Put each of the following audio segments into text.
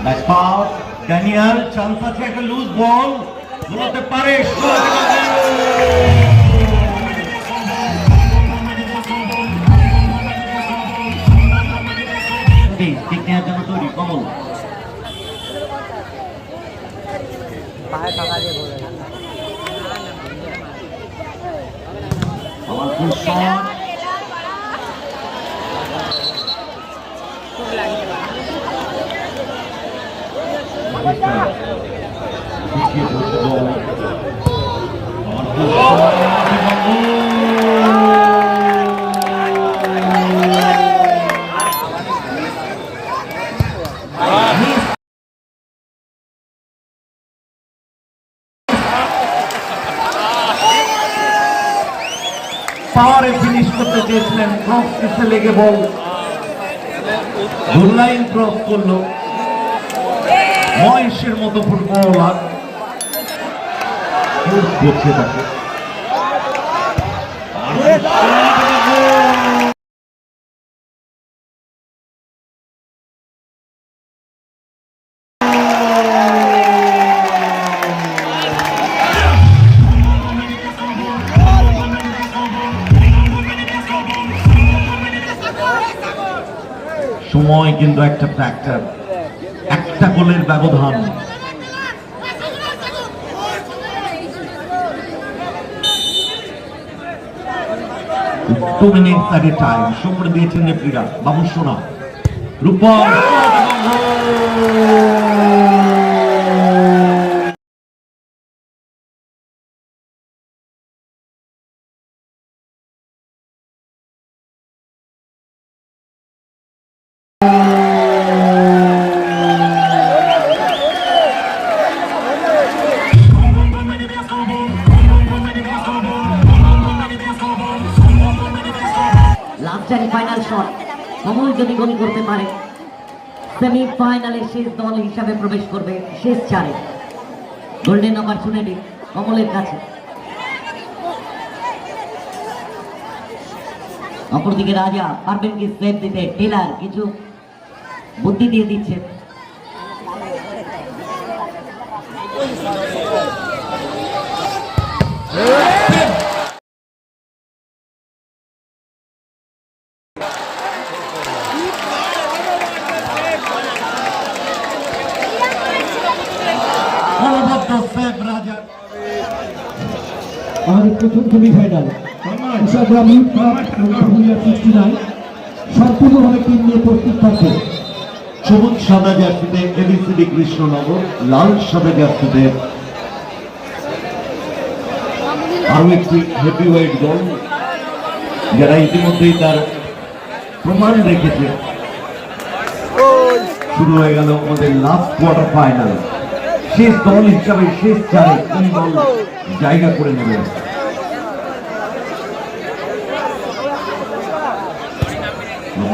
Nice pass. Daniel, chance আছে একটা loose বল বলতে পারে ঠিক নেওয়ার জন্য তৈরি কমল আমার ফুল শট পিছিয়ে পড়ছে বল আমার ফুল শট পাওয়ারে ফিনিশ করতে চেয়েছিলেন ক্রস পিসে লেগে বল। গোল্লাইন ক্রস করল। মহেশের মতো করছে তাকে সময় কিন্তু একটা ফ্যাক্টর একটা গোলের ব্যবধান। টু মিনিটস টাইম সময় দিয়েছেন রেফ্রিরা। বাবু সোনা রূপম। লাভচারি ফাইনাল শট কমল যদি গোল করতে পারে সেমিফাইনালে শেষ দল হিসাবে প্রবেশ করবে শেষ চারে। গোল্ডেন অপরচুনিটি অমলের কাছে। অপরদিকে রাজা পারবেন কি সেভ দিতে টেলার কিছু বুদ্ধি দিয়ে দিচ্ছে। অনবদ্য সেভ রাজা আমাদের প্রথম সেমিফাইনাল সবুজ সাদা এবিসিডি কৃষ্ণনগর, লাল সাদা একটি দল যারা ইতিমধ্যেই তার প্রমাণ রেখেছে। শুরু হয়ে গেল আমাদের লাস্ট কোয়ার্টার ফাইনাল শেষ দল হিসাবে শেষ চারে কোন দল জায়গা করে নেবে।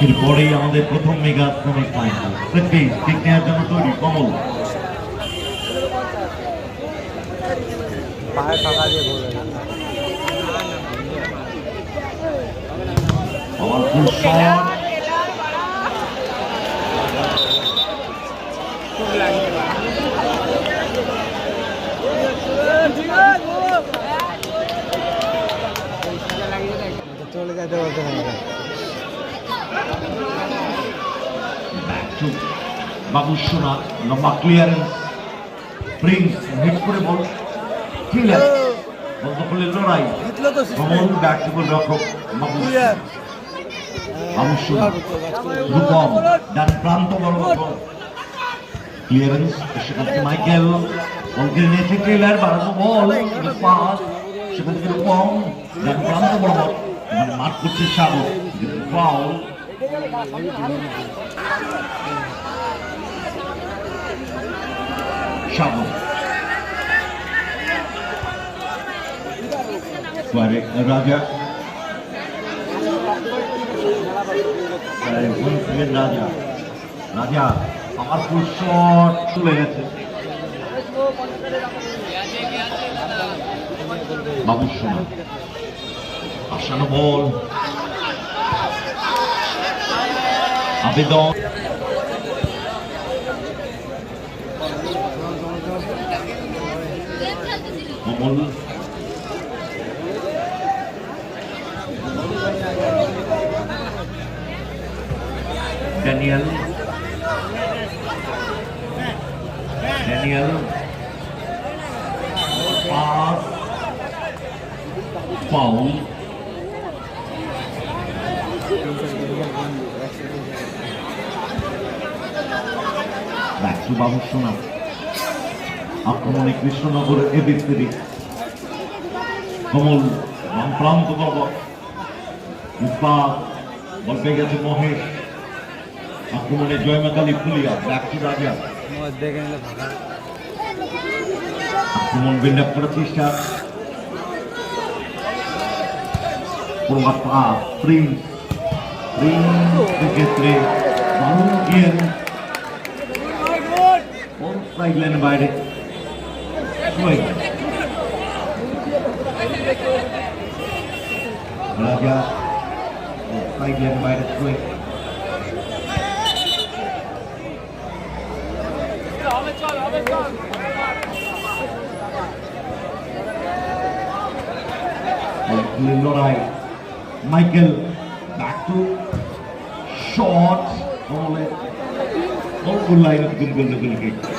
এরপরেই আমাদের প্রথম মেগা সেমিফাইনাল সেটি ঠিক নেওয়ার জন্য তৈরি, কমল। পাওয়ারফুল শট চলে যেতে বলতে ব্যাক টু বাবু সোনা লম্বা ক্লিয়ারেন্স প্রিন্স হিট করে বল। ক্লিয়ার বল দখলের লড়াই। কমল ব্যাক টু রক্ষক বাবু বাবু সোনা রূপম ডান প্রান্ত বড় বল ক্লিয়ারেন্স সেখান থেকে মাইকেল বলকে নিয়েছে ক্লিয়ার বাড়ানো বল পাস সেখান থেকে রূপম ডান প্রান্ত বড় বল। মাঠ করছে সাগর ফাউল রাজা। রাজা রাজা আমার পুষ্য চলে গেছে। বাবুর সময় আসানো বল আবেদন Kamal Daniel Daniel pass Paul back to Babu Sona আক্রমণে কৃষ্ণনগর এবিসিডি কমল বাম প্রান্ত বরাবর উৎপাদ গেছে মহেশ। আক্রমণে জয়মাকালী ফুলিয়া টু রাজা। আক্রমণ বিল্ড আপ করার চেষ্টা প্রভাব প্রিন্স। প্রিন্স ক্ষেত্রে দারুণ গিয়ে সাইড লাইনের বাইরে সোয়েগ রাজা সাইড লাইনের বাইরে সোয়েগ লড়াই মাইকেল ব্যাক টু শট বলে গোল লাইন গুল গোল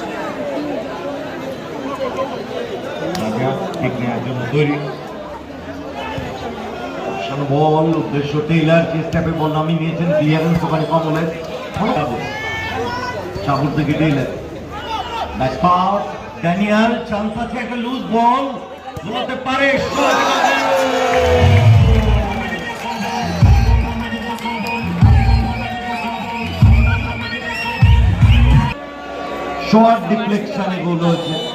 নেওয়ার জন্য তৈরি। বল উদ্দেশ্য টেইলার চেষ্টাপে বল নামিয়ে নিয়েছেন ক্লিয়ারেন্স ওখানে কমলে। সাবুর থেকে Taylor back pass Daniel chance আছে একটা লুজ বল বলতে পারে। শর্ট ডিফ্লেকশনে গোল হয়েছে।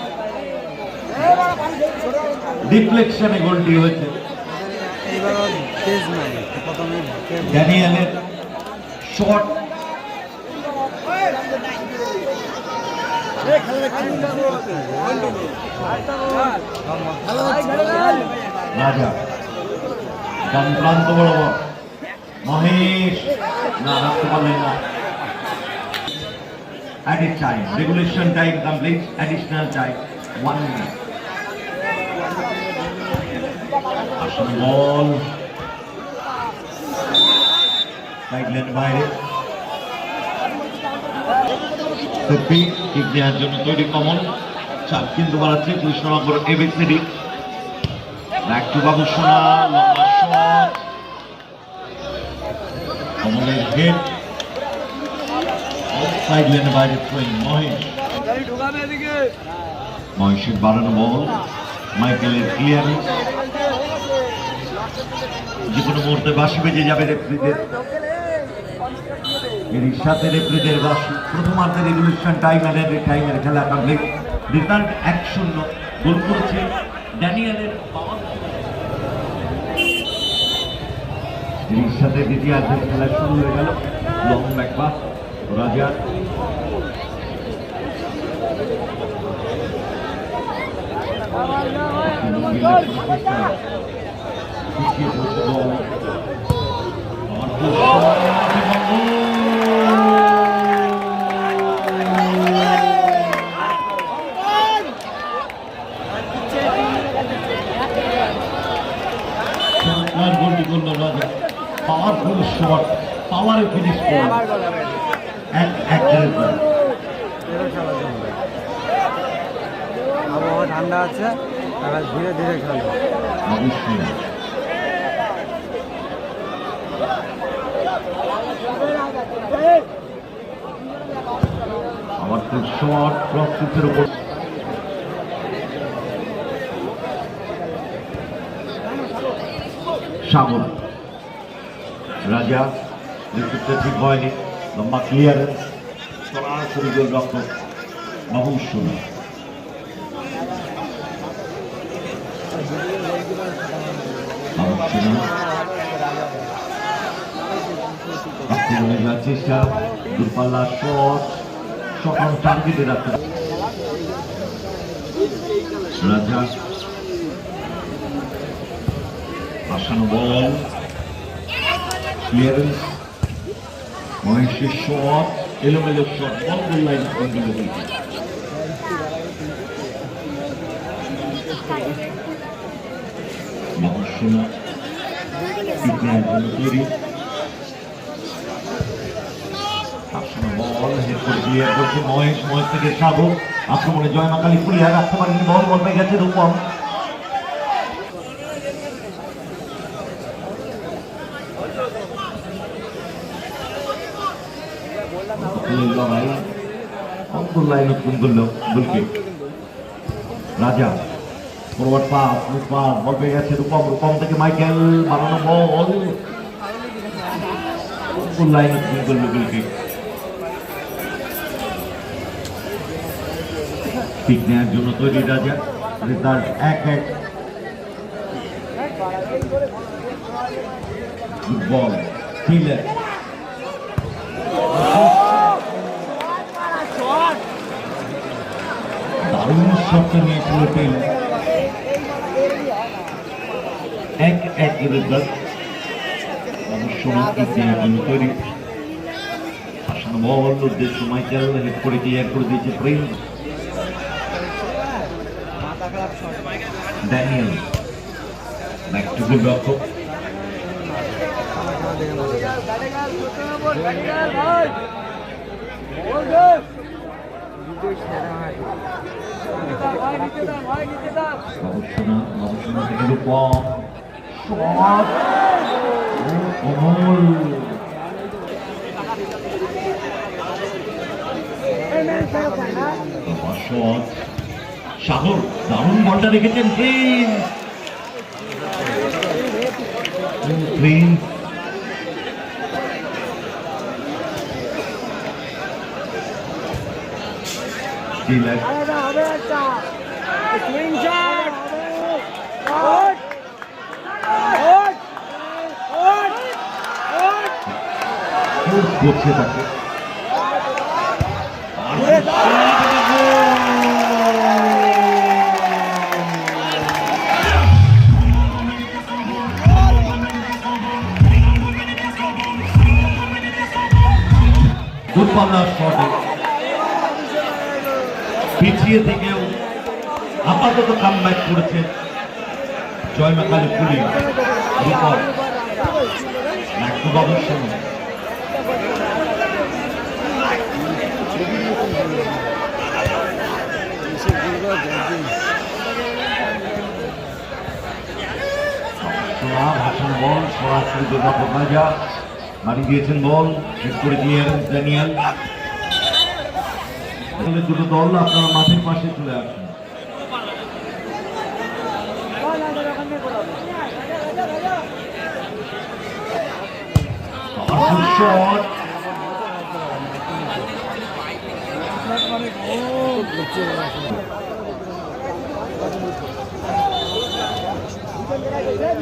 ডিফ্লেকশনে গোলটি হয়েছে। ড্যানিয়েলের শর্ট রাজা ডান প্রান্ত বরাবর। মহেশ, না রাখতে পারলেন না। Added time, regulation time complete, additional time, one minute ball sideline বাইরে সেফটি কিক দেওয়ার জন্য তৈরি কমন। চাপ কিন্তু বাড়াচ্ছে কৃষ্ণনগর এবিসিডি। ব্যাক টু বাবু সোনা, লম্বা শট কমলের হেড সাইড লাইনের বাইরে থ্রোয়িং মহেশ। মহেশের বাড়ানো বল মাইকেলের ক্লিয়ারেন্স যে কোনো মুহূর্তে বাসি বেজে যাবে রেফ্রিদের এর সাথে রেফ্রিদের বাসি প্রথমার্ধের রেগুলেশন টাইম টাইমের খেলা কমপ্লিট রেজাল্ট এক শূন্য। গোল করেছে ড্যানিয়েলের এর সাথে দ্বিতীয়ার্ধের খেলা শুরু হয়ে গেল। লং বল রাজা পাওয়ারফুল এক আবহাওয়া ঠান্ডা আছে এবার ধীরে ধীরে খেলবে অবশ্যই শর্ট প্রস্তুতের উপর। সাগর। রাজা, নেতৃত্বে ঠিক হয়নি, লম্বা ক্লিয়ারেন্স সরাসরি গোল রক্ষক সোনা। আক্রমণে চেষ্টা দূরপাল্লা শট। অন টার্গেটে রাখতে রাজা আসানো বল ক্লিয়ারেন্স মহেশের আসানো করে করছে মহেশ মহেশ থেকে সাধু, আক্রমণে জয় মাকালি ফুলিয়া রাখতে পারেনি বল বল পেয়ে গেছে রূপম। রাজা ফরওয়ার্ড পাস পাস বল পেয়ে গেছে রূপম রূপম থেকে মাইকেল বানানো বল। লাইন উৎপন্ন করল ঠিক নেওয়ার জন্য তৈরি রাজা রেজাল্ট এক এক বল ফিল্ডার। দারুণ শটটা নিয়ে চলে পেল এক এক রেজাল্ট তৈরি। বল উদ্দেশ্য মাইকেল করে ক্লিয়ার করে দিয়েছে প্রিন্স ড্যানিয়েল ব্যাক টু গুড রক্ষক খেলা সাগর দারুণ বলটা রেখেছেন প্রিন্স। করছে তাকে। দূরপাল্লার শটে পিছিয়ে থেকেও আপাতত কাম ব্যাক করেছে জয় মাকালী পুলি রূপম নাট্যবাবুর সঙ্গে ভাষণ বল, সরাসরি দুর্গা প্রকাজা বাড়ি দিয়েছেন বল হেড করে ক্লিয়ারেন্স ড্যানিয়েল। দুটো দল আপনারা মাঠের পাশে চলে আসুন.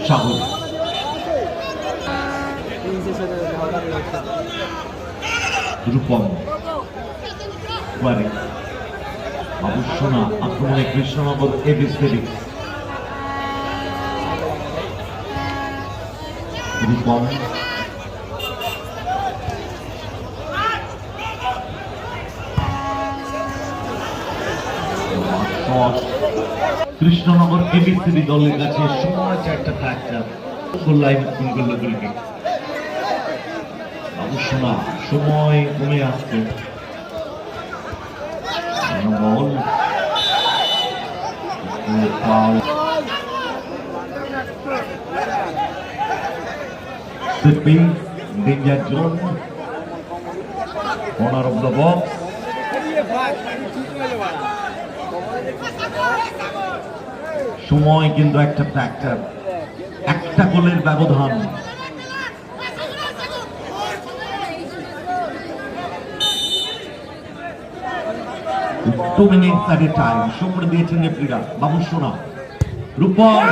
সাগর রূপম বারে অবশ্যনা আক্রমণে কৃষ্ণনগর এবিস রূপম কৃষ্ণনগর দলের কাছে সময় চারটা ফ্র্যাকচার ফুল লাইন করল অবশ্য সময় কমে আসছে. সময় কিন্তু একটা ফ্যাক্টর একটা গোলের ব্যবধান। টু মিনিটস আগে টাইম সময় দিয়েছেন রেফরিরা বাবু সোনা রূপম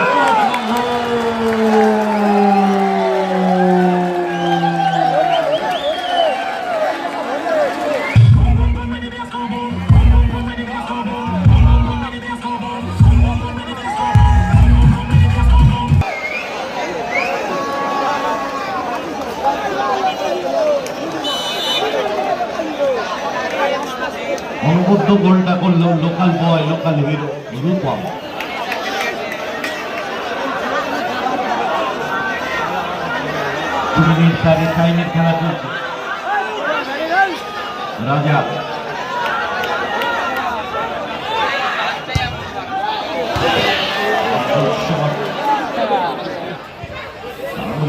মিনিট সাড়ে টাইমের খেলা চলছে রাজা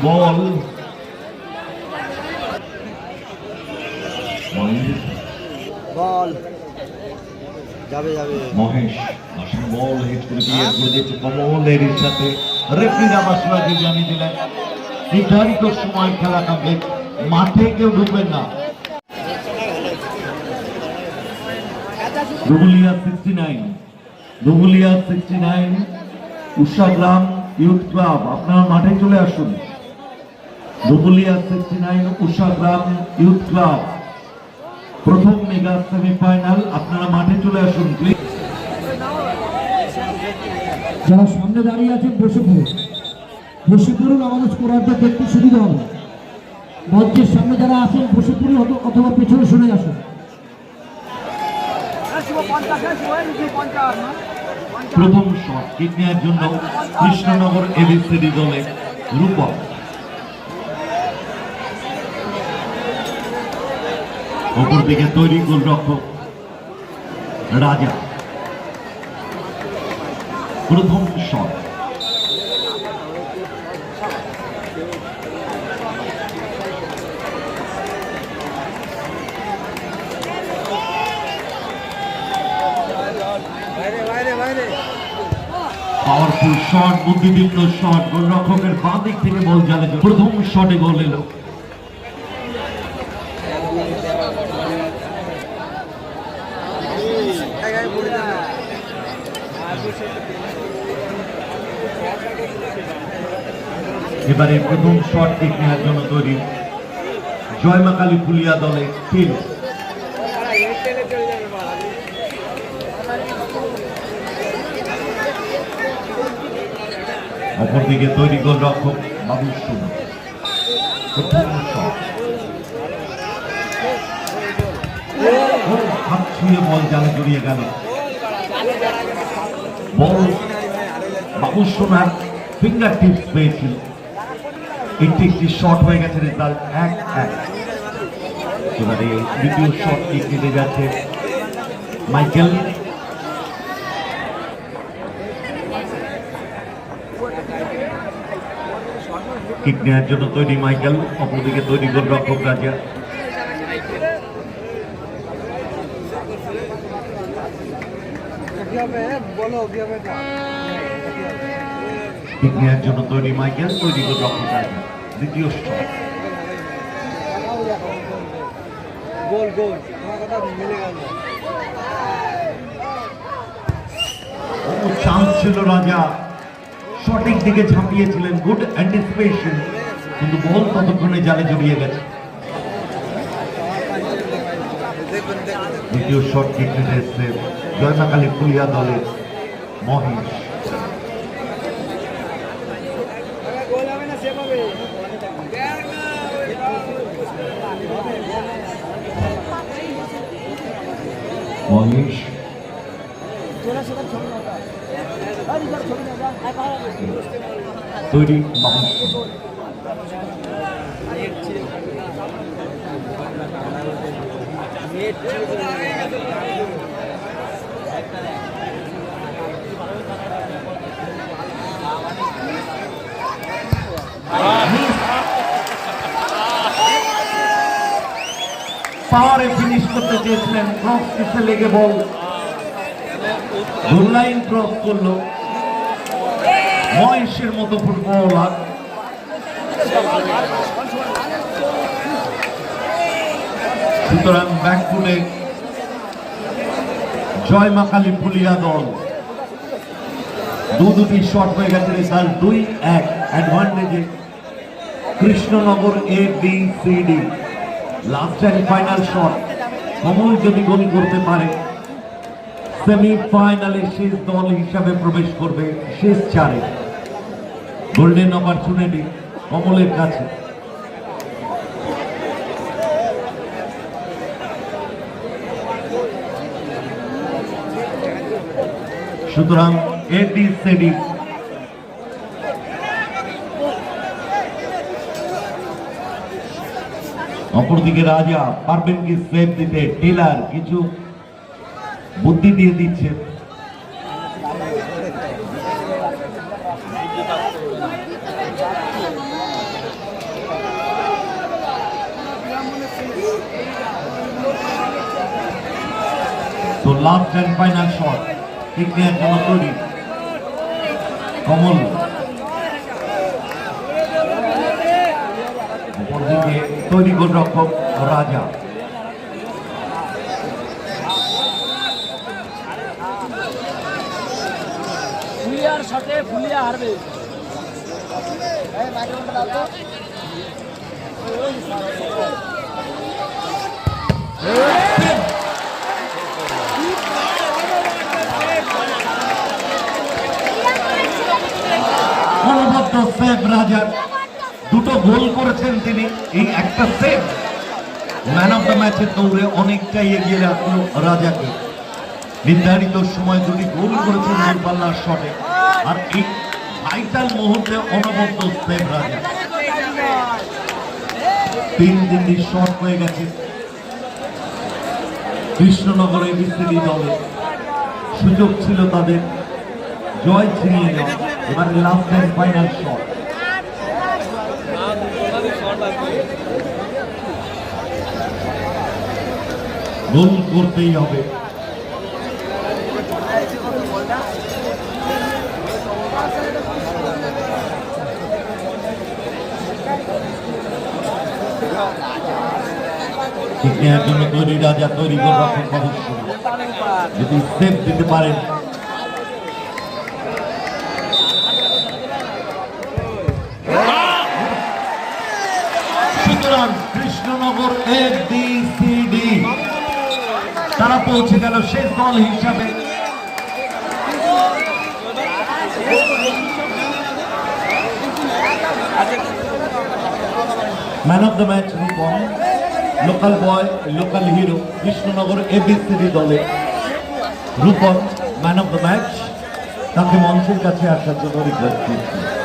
বল মহেশ বল যাবে যাবে মহেশ আসলে বল হিট করে দিয়ে করে দিয়েছে কমলের সাথে রেফারি আবার সিরাজি জানিয়ে দিলেন নির্ধারিত সময় খেলা থাকবে। মাঠে কেউ ঢুকবেন না। Dubulia sixty nine sixty nine youth club আপনারা মাঠে চলে আসুন। সিক্সটি নাইন ইউথ ক্লাব প্রথম মেগা আপনারা মাঠে চলে আসুন। প্লিজ যারা সামনে দাঁড়িয়ে আছেন, বসে বসে পড়ুন আমাদের স্কোরারদের দেখতে সুবিধা হবে। মঞ্চের সামনে যারা আছেন বসে পড়ুন অথবা পেছনে শুনে আসুন। প্রথম শট কিক নেওয়ার জন্য কৃষ্ণনগর এবিসিডি দলে রূপক। অপর দিকে তৈরি গোলরক্ষক রাজা। প্রথম শট বাইরে বাইরে বাইরে শট, বুদ্ধিদীপ্ত শট, গোলরক্ষকের বাঁ দিক থেকে বল জালে প্রথম শটে গোল এলো এবারে প্রথম শট কিক নেওয়ার জন্য তৈরি জয়মা কালী পুলিয়া দলে তিন অপরদিকে তৈরি গোল রক্ষক বাবু সুন প্রথম শট। ও, হাত ছুঁয়ে বল জালে জড়িয়ে গেল। বল বাবু সোনার ফিঙ্গার টিপস পেয়েছিল। একটি একটি শট হয়ে গেছে রেজাল্ট এক এক। এবারে দ্বিতীয় শট কিক নিতে যাচ্ছে মাইকেল কিক নেওয়ার জন্য তৈরি মাইকেল, অপরদিকে তৈরি গোল রক্ষক রাজা কিক নেওয়ার জন্য তৈরি মাইকেল, তৈরি গোল রক্ষক রাজা দ্বিতীয় শট। গোল গেল চান্স ছিল রাজা সঠিক দিকে ঝাঁপিয়েছিলেন গুড অ্যান্টিসিপেশন কিন্তু বল ততক্ষণে জালে জড়িয়ে গেছে। দ্বিতীয় শট নিতে এসছে জয়মাকালী পুলিয়া দলের মহেশ। মহেশ। তৈরি পাওয়ারে ফিনিশ করতে চেয়েছিলেন ক্রস পিছে লেগে বল লাইন ক্রস করল। মহেশের মতো ফুটবল সুতরাং ব্যাকফুটে জয় মা কালী পুলিয়া দল। দু দুটি শট হয়ে গেছে রেজাল্ট দুই এক অ্যাডভান্টেজে Krishnanagar A B C D last and final shot Kamal যদি গোল করতে পারে সেমিফাইনালে শেষ দল হিসাবে প্রবেশ করবে শেষ চারে। গোল্ডেন অপরচুনিটি কমলের কাছে। সুতরাং এডি সেডি অপরদিকে রাজা পারবেন কি সেভ দিতে? টেলার কিছু বুদ্ধি দিয়ে দিচ্ছে। তো লাস্ট অ্যান্ড ফাইনাল শট ঠিক নেওয়ার জন্য তৈরি? কমল। অপরদিকে তৈরি গোলরক্ষক রাজা। ফুলিয়ার সাথে ফুলিয়া হারবে। সেভ দুটো গোল করেছেন তিনি, এই একটা সেভ ম্যান অফ দ্য ম্যাচের দৌড়ে অনেকটাই এগিয়ে রাখল রাজাকে। নির্ধারিত সময় দুটি গোল করেছেন দূরপাল্লার শটে। আর এই ভাইটাল মুহূর্তে অনবদ্য সেভ রাজা। তিন তিনটি শট হয়ে গেছে। কৃষ্ণনগর এবিসিডি দলে। সুযোগ ছিল তাদের। জয় ছিনিয়ে নেওয়া। এবার last and final shot goal করতেই হবে। ঠিক নেওয়ার তৈরি রাজা তৈরি রক্ষক যদি সেভ দিতে পারেন সুতরাং Krishnanagar A B C D তারা পৌঁছে গেল শেষ দল হিসাবে। Man of the match Rupam. Local boy local hero Krishnanagar ABCD দলে। Rupam man of the match তাকে মঞ্চের কাছে আসার জন্য রিকোয়েস্ট করছি